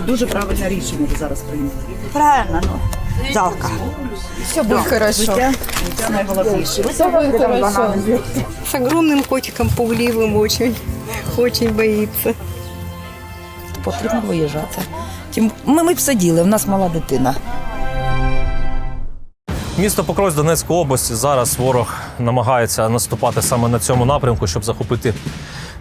Це дуже правильне рішення ви зараз прийняли. Правильно, ну. Жалко. Все будет хорошо. Життя це найголовніше. Все будет хорошо. С огромным котиком пугливым очень. Очень боится. потрібно виїжджати. Тим ми, ми б сиділи, в нас мала дитина. Місто Покровськ Донецької області. Зараз ворог намагається наступати саме на цьому напрямку, щоб захопити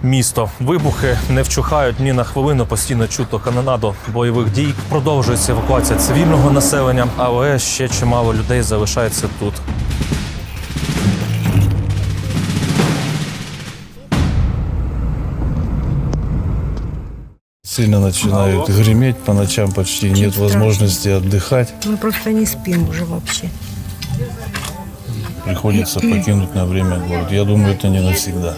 місто. Вибухи не вчухають ні на хвилину. Постійно чуто канонаду бойових дій. Продовжується евакуація цивільного населення, але ще чимало людей залишається тут. Сильно начинают греметь по ночам, почти нет возможности отдыхать. Мы просто не спим уже вообще. Приходится покинуть на время город. Я думаю, это не навсегда.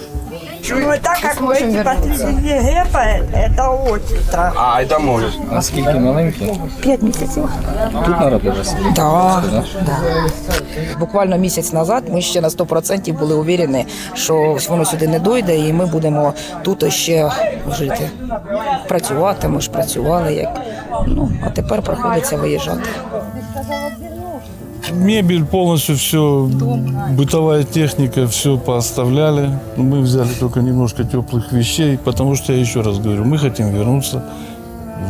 Ну, так как вы эти последние грепы, это очень страшно. А, это можешь. А скільки маленький? П'ять місяців. Тут народилися. Да, да. Буквально місяць назад ми ще на 100% були уверені, що воно сюди не дойде, і ми будемо тут ще жити. Працювати, ми ж працювали як. Ну, а тепер приходиться виїжджати. Мебель полностью все, бытовая техника, все пооставляли. Мы взяли только немножко теплых вещей, потому что, я еще раз говорю, мы хотим вернуться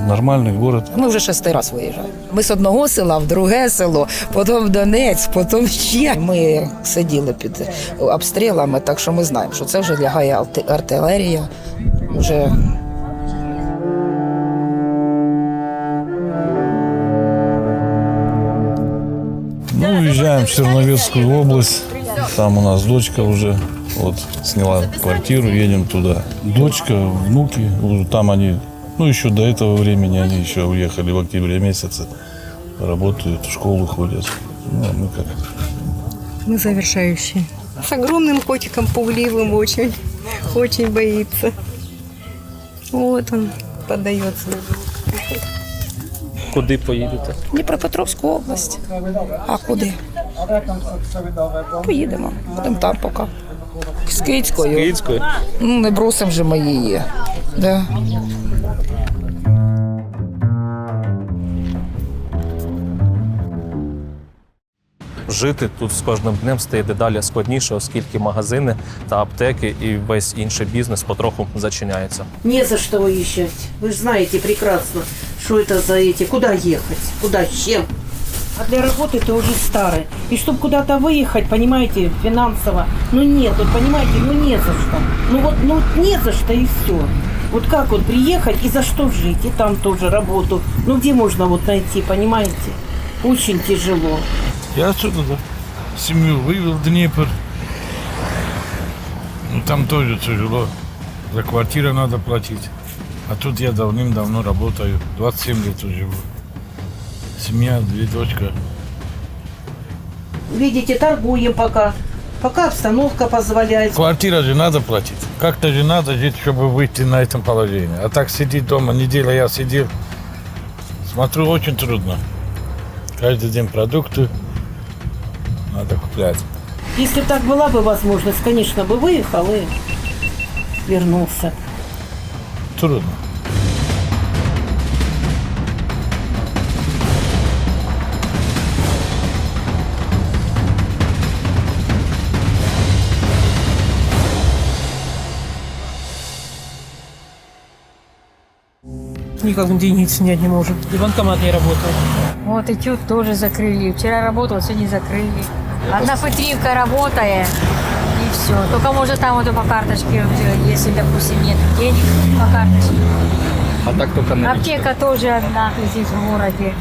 в нормальный город. Ми вже шестий раз виїжджаємо. Ми з одного села в друге село, потім в Донець, потім ще. Ми сиділи під обстрілами, так що ми знаємо, що це вже лягає арти- артилерія. Вже Ну, уезжаем в Черновецкую область. Там у нас дочка уже вот сняла квартиру, едем туда. Дочка, внуки, уже там они, ну еще до этого времени они еще уехали в октябре месяце. Работают, в школу ходят. Ну, а мы как Мы завершающие. С огромным котиком пугливым очень. Очень боится. Вот он поддается. Куди поїдете? Дніпропетровську область. А куди? Поїдемо. Будемо там поки. З Кицькою. Київською? Ну, не бросимо же ми її. Да. Жити тут з кожним днем стає дедалі складніше, оскільки магазини та аптеки і весь інший бізнес потроху зачиняються. Не за что уезжать. Вы же знаете прекрасно, что это за эти, куда ехать, куда, с чем. А для работы ты уже старый. И чтобы куда-то выехать, понимаете, финансово, ну нет, вот понимаете, ну не за что. Ну вот, ну не за что и все. Вот как вот приехать и за что жить, и там тоже работу. Ну где можно вот найти, понимаете? Очень тяжело. Я отсюда, да. Семью вывел в Днепр. Ну, там тоже тяжело. За квартиру надо платить. А тут я давным-давно работаю. 27 лет уже живу. Семья, две дочка. Видите, торгуем пока. Пока обстановка позволяет. Квартира же надо платить. Как-то же надо жить, чтобы выйти на этом положении. А так сидеть дома, неделя я сидел. Смотрю, очень трудно. Каждый день продукты надо куплять. Если так была бы возможность, конечно, бы выехал и вернулся. Трудно. Никак деньги снять не можем. И банкомат не работает. Вот и тут тоже закрыли. Вчера работал, сегодня закрыли. Одна пытривка работает, и все. Только может там вот по карточке, если, допустим, нет денег по карточке. А так только на Аптека тоже одна здесь в городе.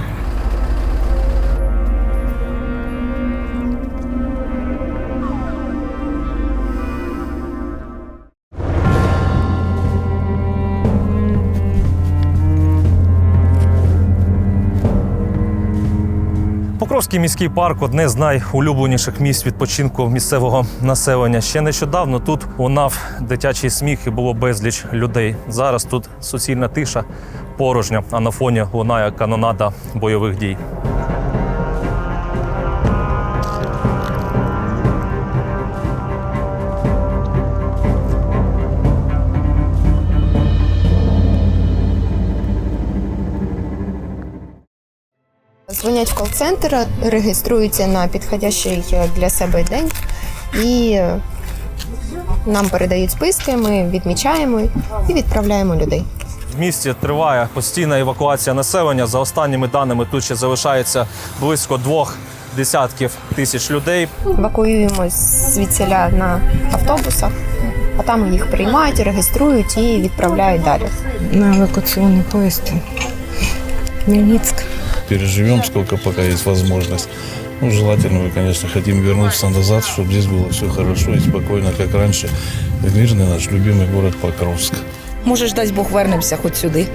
Покровський міський парк одне з найулюбленіших місць відпочинку місцевого населення. Ще нещодавно тут лунав дитячий сміх і було безліч людей. Зараз тут суцільна тиша, порожня, а на фоні лунає канонада бойових дій. Дзвонять в кол-центр, реєструються на підходящий для себе день і нам передають списки, ми відмічаємо і відправляємо людей. В місті триває постійна евакуація населення. За останніми даними тут ще залишається близько двох десятків тисяч людей. Евакуюємо звідсіля на автобусах, а там їх приймають, реєструють і відправляють далі. На эвакуационный поезд. Хмельницк Переживем, сколько пока есть возможность. Ну, желательно, мы, конечно, хотим вернуться назад, чтобы здесь было все хорошо и спокойно, как раньше. В мирный наш любимый город Покровск. Може ж дасть Бог вернемося хоч сюди.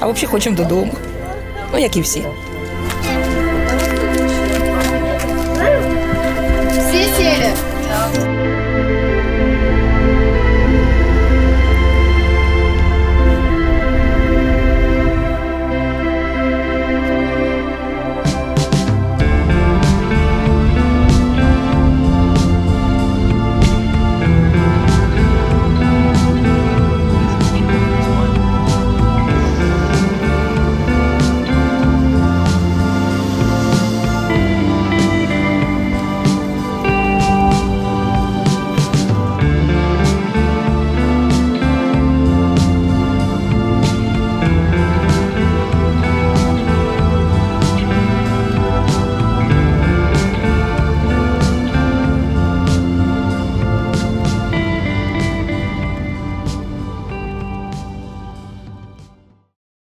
А взагалі хочемо додому. Ну, як і всі.